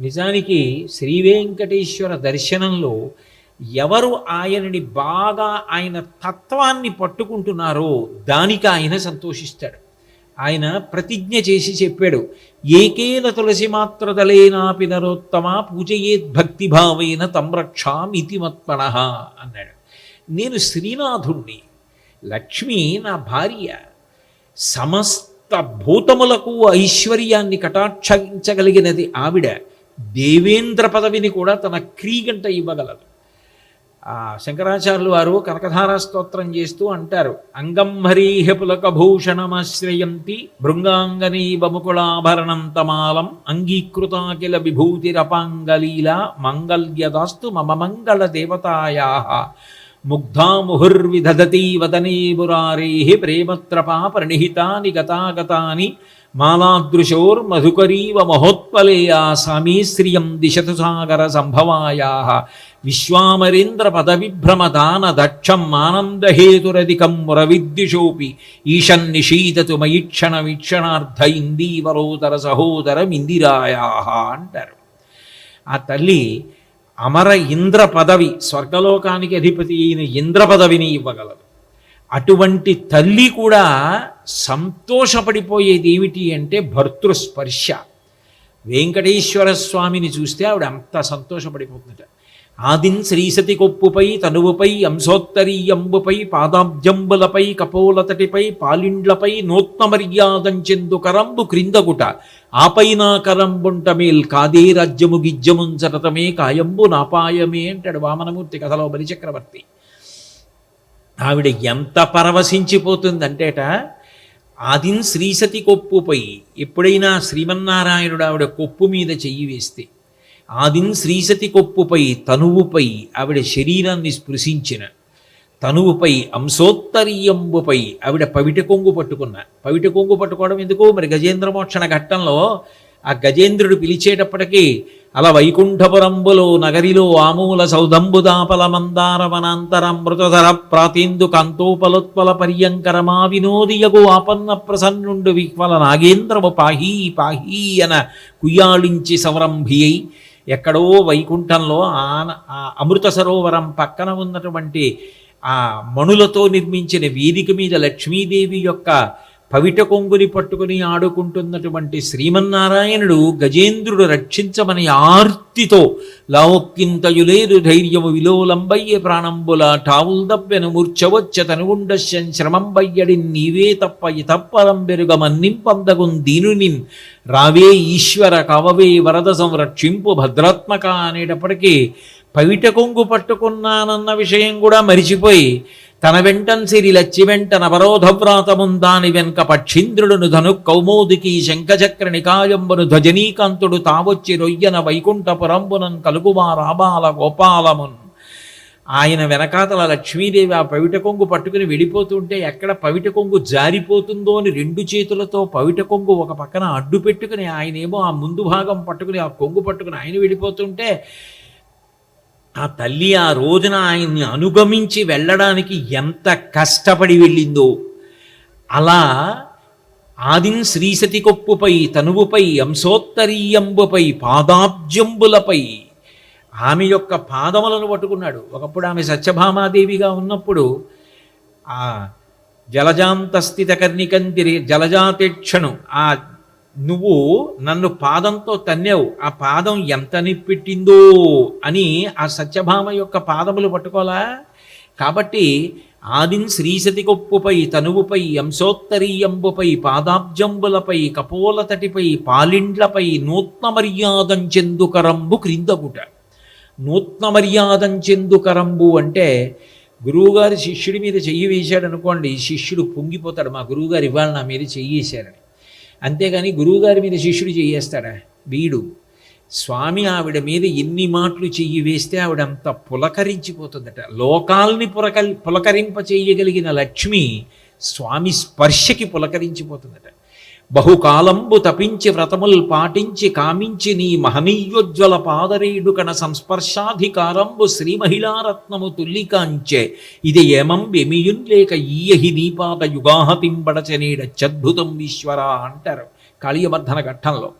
నిజానికి శ్రీ వెంకటేశ్వర దర్శనంలో ఎవరు ఆయనని బాగా ఆయన తత్వాన్ని పట్టుకుంటున్నారో దానికి ఆయన సంతోషిస్తాడు. ఆయన ప్రతిజ్ఞ చేసి చెప్పాడు ఏకేన తులసి మాత్రదలేనాపి నరోత్తమ పూజయేద్ భక్తిభావైన తమ్రక్షాం ఇతి మత్పణ అన్నాడు. నేను శ్రీనాథుణ్ణి లక్ష్మి నా భార్య. సమస్త భూతములకు ఐశ్వర్యాన్ని కటాక్షించగలిగినది ఆవిడ. దేవేంద్ర పదవిని కూడా తన క్రీగంట ఇవ్వగలదు. శంకరాచార్యులు వారు కనకధారా స్తోత్రం చేస్తూ అంటారు అంగం హరీహ పులకభూషణమాశ్రయంతి భృంగాంగనీ బముకుళాభరణం తమాలం అంగీకృతాకిల విభూతిరపాంగలీల మంగళ్యదాస్తు మమ మంగళ దేవతాయా ముగ్ధా వదనీ వదనే ప్రేమత్రపా ప్రణిహితాని గతాగతాని మాలాదృశోర్ మధుకరీవ మహోత్పలేయా సామీ శ్రియం దిశతు సాగర సంభవాయా విశ్వామరేంద్ర పదవిభ్రమదాన దక్షం ఆనందహేతురధికం మురవిద్యుషోపి ఈశన్ నిషీదతు మయిక్షణ వీక్షణార్థ ఇందీవరోదర సహోదరం ఇందిరాయా అంటారు ఆ తల్లి అమర ఇంద్ర పదవి స్వర్గలోకానికి అధిపతి అయిన ఇంద్ర పదవిని ఇవ్వగలదు అటువంటి తల్లి కూడా సంతోషపడిపోయేది ఏమిటి అంటే భర్తృస్పర్శ. వెంకటేశ్వర స్వామిని చూస్తే ఆవిడ అంత సంతోషపడిపోతుందట. ఆదిన్ శ్రీసతి కొప్పుపై తనువుపై అంశోత్తరీయంబుపై పాదాబ్జంబులపై కపోలతటిపై పాలిండ్లపై నూత్న మర్యాదంచెందు కరంబు క్రిందగుట. ఆపైన కరంబుంట మేల్ కాదే రాజ్యము గిజ్జముంచరతమే కాయంబు నాపాయమే అంటాడు వామనమూర్తి కథలో బలిచక్రవర్తి. ఆవిడ ఎంత పరవశించిపోతుందంటేట ఆదిన్ శ్రీసతి కొప్పుపై ఎప్పుడైనా శ్రీమన్నారాయణుడు ఆవిడ కొప్పు మీద చెయ్యి వేస్తే ఆదిన్ శ్రీసతి కొప్పుపై తనువుపై ఆవిడ శరీరాన్ని స్పృశించిన తనువుపై అంశోత్తరీయంబుపై ఆవిడ పవిట కొంగు పట్టుకున్న. పవిట కొంగు పట్టుకోవడం ఎందుకు? మరి గజేంద్రమోక్షణ ఘట్టంలో ఆ గజేంద్రుడు పిలిచేటప్పటికీ అలా వైకుంఠపురంబులో నగరిలో ఆమూల సౌదంబుదాపల మందార వనాంతరమృతధర ప్రాతేందు కాంతోపలోత్పల పర్యంకరమా వినోదియగు ఆపన్న ప్రసన్నుండు విహ్వల నాగేంద్రము పాహీ పాహీ అన కుయ్యాళించి సంరంభి అయి ఎక్కడో వైకుంఠంలో ఆన ఆ అమృత సరోవరం పక్కన ఉన్నటువంటి ఆ మణులతో నిర్మించిన వేదిక మీద లక్ష్మీదేవి యొక్క పవిట కొంగుని పట్టుకుని ఆడుకుంటున్నటువంటి శ్రీమన్నారాయణుడు గజేంద్రుడు రక్షించమని ఆర్తితో లావొక్కింతయులేదు ధైర్యము విలోలంబయ్య ప్రాణంబుల టావుల్ మూర్చవచ్చ తనుగుండశ్యం శ్రమంబయ్యడి నీవే తప్ప ఇతప్పరం బెరుగ మన్నింపందగుం దీనునిన్ రావే ఈశ్వర కవవే వరద సంరక్షింపు భద్రాత్మక అనేటప్పటికీ పవిట కొంగు పట్టుకున్నానన్న విషయం కూడా మరిచిపోయి తన వెంటన్ సిరి లచ్చి వెంట నవరోధవ్రాతముందాని వెనక పక్షీంద్రుడును ధను కౌమోదికి శంఖచక్ర నికాయంబును ధ్వజనీకాంతుడు తావొచ్చి రొయ్యన వైకుంఠపురంబునన్ కలుగుమా రాబాల గోపాలమున్. ఆయన వెనకాతల లక్ష్మీదేవి ఆ పవిట కొంగు పట్టుకుని వెళ్ళిపోతుంటే ఎక్కడ పవిట కొంగు జారిపోతుందో అని రెండు చేతులతో పవిట కొంగు ఒక పక్కన అడ్డు పెట్టుకుని ఆయనేమో ఆ ముందు భాగం పట్టుకుని ఆ కొంగు పట్టుకుని ఆయన వెళ్ళిపోతుంటే ఆ తల్లి ఆ రోజున ఆయన్ని అనుగమించి వెళ్ళడానికి ఎంత కష్టపడి వెళ్ళిందో. అలా ఆదిన్ శ్రీసతి కొప్పుపై తనువుపై అంశోత్తరీయంబుపై పాదాబ్జంబులపై ఆమె యొక్క పాదములను పట్టుకున్నాడు. ఒకప్పుడు ఆమె సత్యభామాదేవిగా ఉన్నప్పుడు ఆ జలజాంతస్థిత కర్ణికంతిరి జలజాతేక్షణు ఆ నువ్వు నన్ను పాదంతో తన్నావు. ఆ పాదం ఎంత నిప్పెట్టిందో అని ఆ సత్యభామ యొక్క పాదములు పట్టుకోలా కాబట్టి ఆదిన్ శ్రీసతి కొప్పుపై తనువుపై అంశోత్తరీయంబుపై పాదాబ్జంబులపై కపోలతటిపై పాలిండ్లపై నూత్న మర్యాదం చెందుకరంబు క్రిందగుట నూత్న మర్యాదం చెందుకరంబు అంటే గురువుగారి శిష్యుడి మీద చెయ్యి వేశాడు అనుకోండి శిష్యుడు పొంగిపోతాడు. మా గురువుగారు ఇవాళ నా మీద చెయ్యి వేశారని. అంతేగాని గురువుగారి మీద శిష్యుడు చేయేస్తాడా? వీడు. స్వామి ఆవిడ మీద ఎన్ని మాటలు చెయ్యి వేస్తే ఆవిడ అంత పులకరించిపోతుందట. లోకాల్ని పులకల్ పులకరింప చేయగలిగిన లక్ష్మి స్వామి స్పర్శకి పులకరించిపోతుందట. బహుకాలంబు తపించి వ్రతముల్ పాటించి కామించి నీ మహనీయోజ్వల పాదరేడు కణ సంస్పర్శాధికారంబు శ్రీ మహిళారత్నము ఇది ఏమం ఎమియున్ లేక ఈయహి నీపాద యుగాహతింబడచనేడచ్చద్భుతం ఈశ్వర అంటారు కాళీయవర్ధన ఘట్టంలో.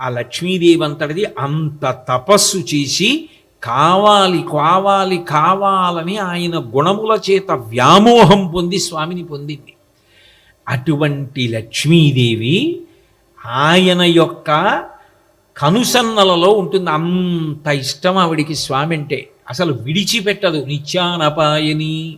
ఆ లక్ష్మీదేవి అంతటిది అంత తపస్సు చేసి కావాలి కావాలి కావాలని ఆయన గుణముల చేత వ్యామోహం పొంది స్వామిని పొందింది. అటువంటి లక్ష్మీదేవి ఆయన యొక్క కనుసన్నలలో ఉంటుంది. అంత ఇష్టం ఆవిడికి స్వామి అంటే అసలు విడిచిపెట్టదు. నిత్యానపాయని.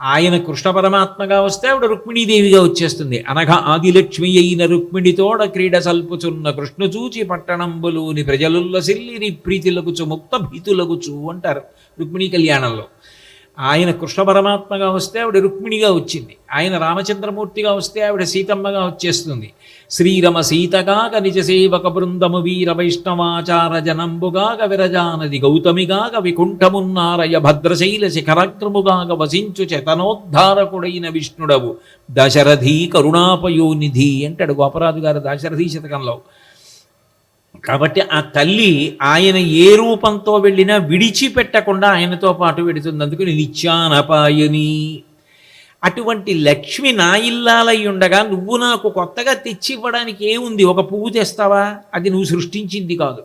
ఆయన కృష్ణ పరమాత్మగా వస్తే ఆవిడ రుక్మిణీదేవిగా వచ్చేస్తుంది. అనగా ఆదిలక్ష్మి అయిన రుక్మిణితోడ క్రీడ సల్పుచున్న కృష్ణ చూచి పట్టణంబులోని ప్రజలుల్లసిల్లిని ప్రీతిలగుచు ముక్త భీతులగుచు అంటారు రుక్మిణీ కళ్యాణంలో. ఆయన కృష్ణ పరమాత్మగా వస్తే ఆవిడ రుక్మిణిగా వచ్చింది. ఆయన రామచంద్రమూర్తిగా వస్తే ఆవిడ సీతమ్మగా వచ్చేస్తుంది. శ్రీరమ సీతగాక నిజ సేవక బృందము వీర వైష్ణవాచార జనంబుగాక విరజానది గౌతమిగాక వికుంఠమున్నారయ భద్రశైల శిఖరాగ్రముగాక వసించు చేతనోద్ధారకుడైన విష్ణుడవు. దశరథి కరుణాపయోనిధి అంటాడు గోపరాజు గారు దశరథి శతకంలో. కాబట్టి ఆ తల్లి ఆయన ఏ రూపంతో వెళ్ళినా విడిచిపెట్టకుండా ఆయనతో పాటు వెడుతున్నందుకు నిత్యానపాయని. అటువంటి లక్ష్మి నా ఇల్లాలై ఉండగా నువ్వు నాకు కొత్తగా తెచ్చి ఇవ్వడానికి ఏముంది? ఒక పువ్వు తెస్తావా? అది నువ్వు సృష్టించింది కాదు.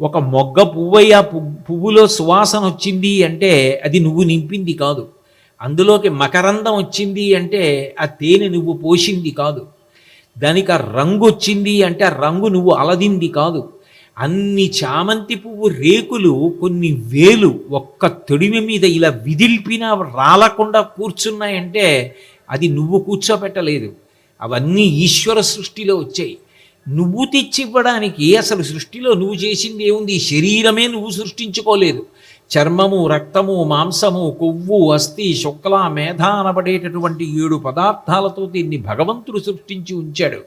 ఒక మొగ్గ పువ్వయ్య పువ్వులో సువాసన వచ్చింది అంటే అది నువ్వు నింపింది కాదు. అందులోకి మకరందం వచ్చింది అంటే ఆ తేనె నువ్వు పోసింది కాదు. దానికి ఆ రంగు వచ్చింది అంటే ఆ రంగు నువ్వు అలదింది కాదు. అన్ని చామంతి పువ్వు రేకులు కొన్ని వేలు ఒక్క తొడిమి మీద ఇలా విదిల్పినా రాలకుండా కూర్చున్నాయంటే అది నువ్వు కూర్చోపెట్టలేదు. అవన్నీ ఈశ్వర సృష్టిలో వచ్చాయి. నువ్వు తెచ్చివ్వడానికి అసలు సృష్టిలో నువ్వు చేసింది ఏముంది? శరీరమే నువ్వు సృష్టించుకోలేదు. చర్మము రక్తము మాంసము కొవ్వు అస్థి శుక్ల మేధ అనబడేటటువంటి ఏడు పదార్థాలతో దీన్ని భగవంతుడు సృష్టించి ఉంచాడు.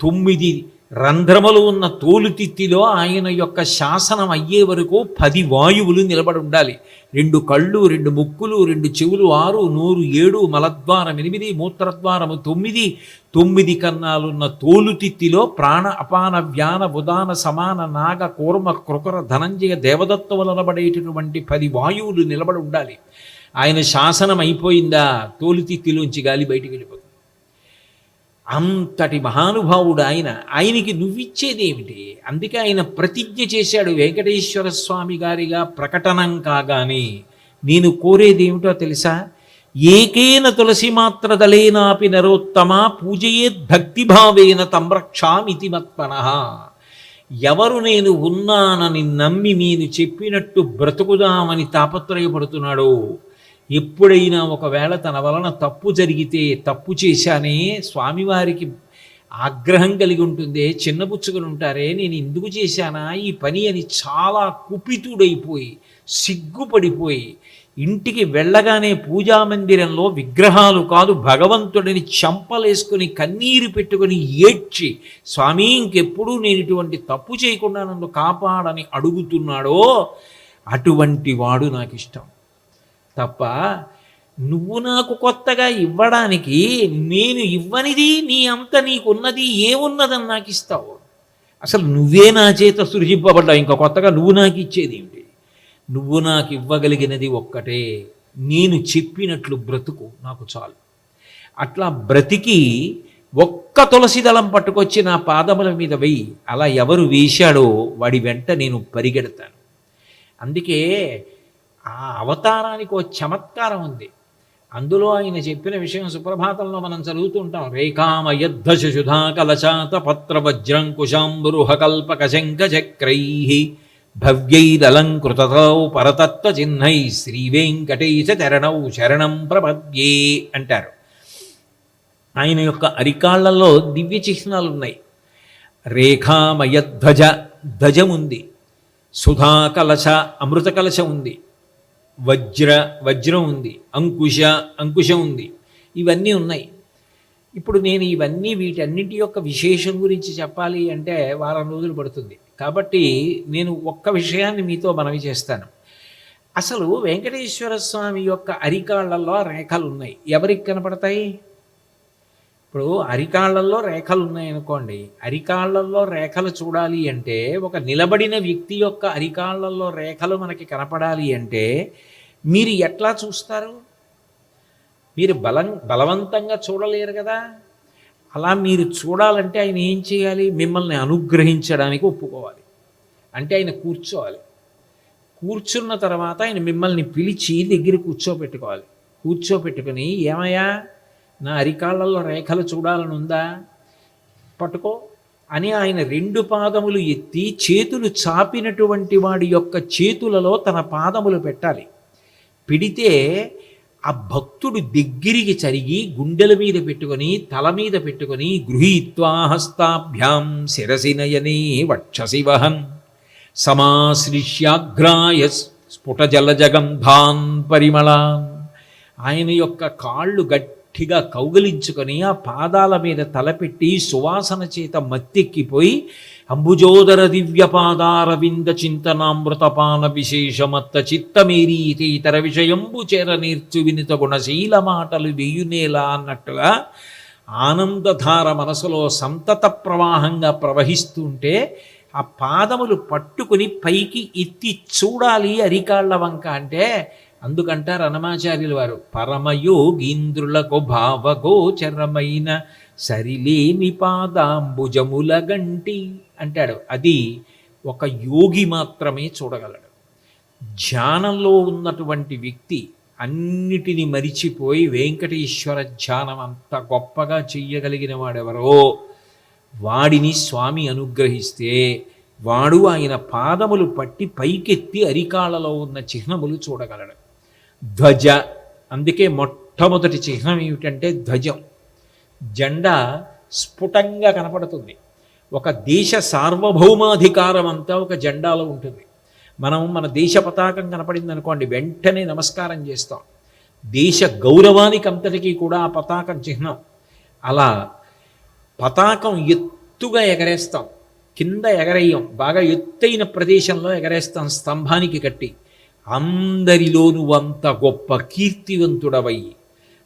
తొమ్మిది రంధ్రములు ఉన్న తోలుతిత్తిలో ఆయన యొక్క శాసనం అయ్యే వరకు పది వాయువులు నిలబడి ఉండాలి. రెండు కళ్ళు రెండు ముక్కులు రెండు చెవులు ఆరు నూరు ఏడు మలద్వారం ఎనిమిది మూత్రద్వారము తొమ్మిది తొమ్మిది కన్నాలున్న తోలుతిత్తిలో ప్రాణ అపాన వ్యాన ఉదాన సమాన నాగ కూర్మ కృకర ధనంజయ దేవదత్తములనబడేటటువంటి పది వాయువులు నిలబడి ఉండాలి. ఆయన శాసనం అయిపోయిందా? తోలుతిత్తిలోంచి గాలి బయటికి వెళ్ళిపోతుంది. అంతటి మహానుభావుడు ఆయన. ఆయనకి నువ్విచ్చేదేమిటి? అందుకే ఆయన ప్రతిజ్ఞ చేశాడు వెంకటేశ్వర స్వామి గారిగా ప్రకటనం కాగానే. నేను కోరేదేమిటో తెలుసా? ఏకేన తులసి మాత్రదలేనాపి నరోత్తమ పూజయే భక్తిభావేన తమ్రక్షామితి మత్మన ఎవరు నేను ఉన్నానని నమ్మి నేను చెప్పినట్టు బ్రతుకుదామని తాపత్రయపడుతున్నాడో ఎప్పుడైనా ఒకవేళ తన వలన తప్పు జరిగితే తప్పు చేశానే స్వామివారికి ఆగ్రహం కలిగి ఉంటుంది చిన్నపుచ్చుకుని ఉంటారే నేను ఎందుకు చేశానా? ఈ పని అని చాలా కుపితుడైపోయి సిగ్గుపడిపోయి ఇంటికి వెళ్ళగానే పూజా మందిరంలో విగ్రహాలు కాదు భగవంతుడిని చంపలేసుకుని కన్నీరు పెట్టుకుని ఏడ్చి స్వామి ఇంకెప్పుడు నేను ఇటువంటి తప్పు చేయకుండా నన్ను కాపాడని అడుగుతున్నాడో? అటువంటి వాడు నాకు ఇష్టం తప్ప నువ్వు నాకు కొత్తగా ఇవ్వడానికి నేను ఇవ్వనిది నీ అంత నీకున్నది ఏమున్నదని నాకు ఇస్తావు. అసలు నువ్వే నా చేత సృజింపబడ్డావు. ఇంకా కొత్తగా నువ్వు నాకు ఇచ్చేది ఏమిటి? నువ్వు నాకు ఇవ్వగలిగినది ఒక్కటే. నేను చెప్పినట్లు బ్రతుకు నాకు చాలు. అట్లా బ్రతికి ఒక్క తులసి దళం పట్టుకొచ్చి నా పాదముల మీద వెయ్యి అలా ఎవరు వేశాడో వాడి వెంట నేను పరిగెడతాను. అందుకే ఆ అవతారానికి ఒక చమత్కారం ఉంది. అందులో ఆయన చెప్పిన విషయం సుప్రభాతంలో మనం చదువుతూ ఉంటాం రేఖామయద్ధ శుధా కలశాత పత్ర వజ్రంకుశాంబురుహ కల్పక శంఖ చక్రై భవ్యైరలంకృతౌ పరతత్వ చిహ్నై శ్రీ వెంకటేశ చరణౌ శరణం ప్రపద్యే అంటారు. ఆయన యొక్క అరికాళ్ళలో దివ్య చిహ్నాలు ఉన్నాయి. రేఖామయధ్వజ ధ్వజం ఉంది సుధా కలశ అమృత కలశ ఉంది వజ్ర వజ్రం ఉంది అంకుశ అంకుశం ఉంది. ఇవన్నీ ఉన్నాయి. ఇప్పుడు నేను ఇవన్నీ వీటన్నిటి యొక్క విశేషం గురించి చెప్పాలి అంటే వారం రోజులు పడుతుంది. కాబట్టి నేను ఒక్క విషయాన్ని మీతో మనవి చేస్తాను. అసలు వెంకటేశ్వర స్వామి యొక్క అరికాళ్ళలో రేఖలు ఉన్నాయి ఎవరికి కనపడతాయి? ఇప్పుడు అరికాళ్ళలో రేఖలు ఉన్నాయనుకోండి అరికాళ్ళలో రేఖలు చూడాలి అంటే ఒక నిలబడిన వ్యక్తి యొక్క అరికాళ్ళలో రేఖలు మనకి కనపడాలి అంటే మీరు ఎట్లా చూస్తారు? మీరు బలం బలవంతంగా చూడలేరు కదా? అలా మీరు చూడాలంటే ఆయన ఏం చేయాలి? మిమ్మల్ని అనుగ్రహించడానికి ఒప్పుకోవాలి. అంటే ఆయన కూర్చోవాలి. కూర్చున్న తర్వాత ఆయన మిమ్మల్ని పిలిచి దగ్గర కూర్చోబెట్టుకోవాలి కూర్చోబెట్టుకుని ఏమయ్యా? నా అరికాళ్ళల్లో రేఖలు చూడాలని ఉందా పట్టుకో. అని ఆయన రెండు పాదములు ఎత్తి చేతులు చాపినటువంటి వాడి యొక్క చేతులలో తన పాదములు పెట్టాలి. పిడితే ఆ భక్తుడు దగ్గరికి చరిగి గుండెల మీద పెట్టుకొని తల మీద పెట్టుకొని గృహీత్వాహస్తాభ్యాం శిరసినయనే శిరసి నయనే వక్షసి వహన్ సమాశ్లిష్యాగ్రాయ స్ఫుట పరిమళాన్ ఆయన యొక్క కాళ్ళు గట్టి గట్టిగా కౌగిలించుకొని ఆ పాదాల మీద తలపెట్టి సువాసన చేత మత్తెక్కిపోయి అంబుజోదర దివ్య పాదారవింద చింతనామృతపాన విశేషమత్త చిత్తమేరీతి ఇతర విషయంబు చేర నేర్చు వినిత గుణశీల మాటలు వెయ్యునేలా అన్నట్టుగా ఆనందధార మనసులో సంతత ప్రవాహంగా ప్రవహిస్తుంటే ఆ పాదములు పట్టుకుని పైకి ఎత్తి చూడాలి అరికాళ్ళ వంక అంటే అందుకంట రణమాచార్యులు వారు పరమయోగీంద్రులకు భావగోచరమైన సరిలేని పాదాంబుజముల గంటి అంటాడు. అది ఒక యోగి మాత్రమే చూడగలడు. ధ్యానంలో ఉన్నటువంటి వ్యక్తి అన్నిటిని మరిచిపోయి వెంకటేశ్వర ధ్యానం అంత గొప్పగా చెయ్యగలిగిన వాడెవరో వాడిని స్వామి అనుగ్రహిస్తే వాడు ఆయన పాదములు పట్టి పైకెత్తి అరికాళ్ళలో ఉన్న చిహ్నములు చూడగలడు. ధ్వజ. అందుకే మొట్టమొదటి చిహ్నం ఏమిటంటే ధ్వజం. జెండా స్ఫుటంగా కనపడుతుంది. ఒక దేశ సార్వభౌమాధికారం అంతా ఒక జెండాలో ఉంటుంది. మనం మన దేశ పతాకం కనపడింది అనుకోండి వెంటనే నమస్కారం చేస్తాం. దేశ గౌరవానికి అంతటికీ కూడా ఆ పతాకం చిహ్నం. అలా పతాకం ఎత్తుగా ఎగరేస్తాం. కింద ఎగరేయం. బాగా ఎత్తైన ప్రదేశంలో ఎగరేస్తాం. స్తంభానికి కట్టి. అందరిలో అంత గొప్ప కీర్తివంతుడవై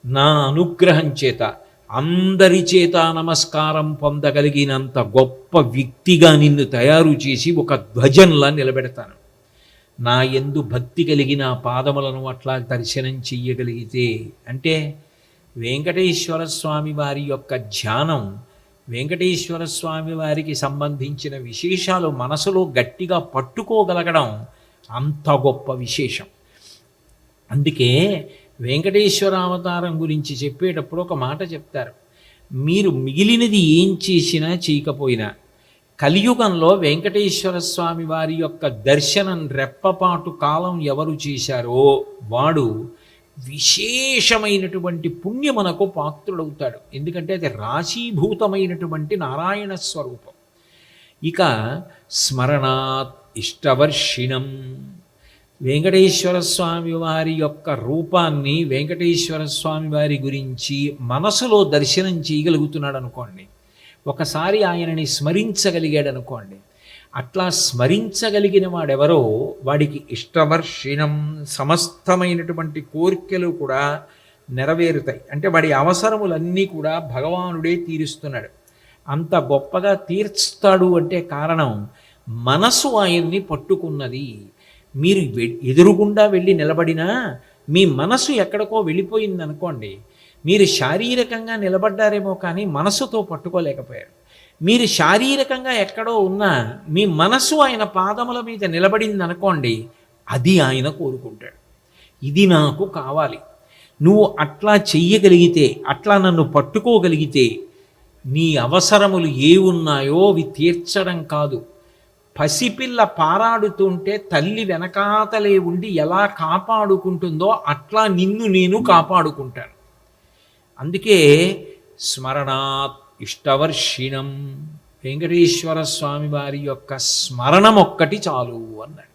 నా అనుగ్రహం చేత అందరి చేత నమస్కారం పొందగలిగినంత గొప్ప వ్యక్తిగా నిన్ను తయారు చేసి ఒక ధ్వజంలా నిలబెడతాను. నా ఎందు భక్తి కలిగిన పాదములను అట్లా దర్శనం చెయ్యగలిగితే అంటే వెంకటేశ్వర స్వామి వారి యొక్క ధ్యానం వెంకటేశ్వర స్వామి వారికి సంబంధించిన విశేషాలు మనసులో గట్టిగా పట్టుకోగలగడం అంత గొప్ప విశేషం. అందుకే వెంకటేశ్వర అవతారం గురించి చెప్పేటప్పుడు ఒక మాట చెప్తారు. మీరు మిగిలినది ఏం చేసినా చేయకపోయినా కలియుగంలో వెంకటేశ్వర స్వామి వారి యొక్క దర్శనం రెప్పపాటు కాలం ఎవరు చేశారో వాడు విశేషమైనటువంటి పుణ్యమునకు పాత్రుడవుతాడు. ఎందుకంటే అది రాశీభూతమైనటువంటి నారాయణ స్వరూపం. ఇక స్మరణాత్ ఇష్టవర్షిణం. వెంకటేశ్వర స్వామి వారి యొక్క రూపాన్ని వెంకటేశ్వర స్వామి వారి గురించి మనసులో దర్శనం చేయగలుగుతున్నాడు అనుకోండి. ఒకసారి ఆయనని స్మరించగలిగాడు అనుకోండి. అట్లా స్మరించగలిగిన వాడెవరో వాడికి ఇష్టవర్షిణం సమస్తమైనటువంటి కోరికలు కూడా నెరవేరుతాయి. అంటే వాడి అవసరములన్నీ కూడా భగవానుడే తీరుస్తున్నాడు. అంత గొప్పగా తీర్చుతాడు అంటే కారణం మనసు ఆయన్ని పట్టుకున్నది. మీరు వె- ఎదురుగుండా వెళ్ళి నిలబడినా మీ మనసు ఎక్కడికో వెళ్ళిపోయింది అనుకోండి మీరు శారీరకంగా నిలబడ్డారేమో కానీ మనసుతో పట్టుకోలేకపోయారు. మీరు శారీరకంగా ఎక్కడో ఉన్నా మీ మనసు ఆయన పాదముల మీద నిలబడింది అనుకోండి అది ఆయన కోరుకుంటాడు. ఇది నాకు కావాలి. నువ్వు అట్లా చెయ్యగలిగితే అట్లా నన్ను పట్టుకోగలిగితే నీ అవసరములు ఏ ఉన్నాయో అవి తీర్చడం కాదు. పసిపిల్ల పారాడుతుంటే తల్లి వెనకాతలే ఉండి ఎలా కాపాడుకుంటుందో అట్లా నిన్ను నేను కాపాడుకుంటాను. అందుకే స్మరణాత్ ఇష్టవర్షిణం వెంకటేశ్వర స్వామి వారి యొక్క స్మరణం ఒక్కటి చాలు అన్నాడు.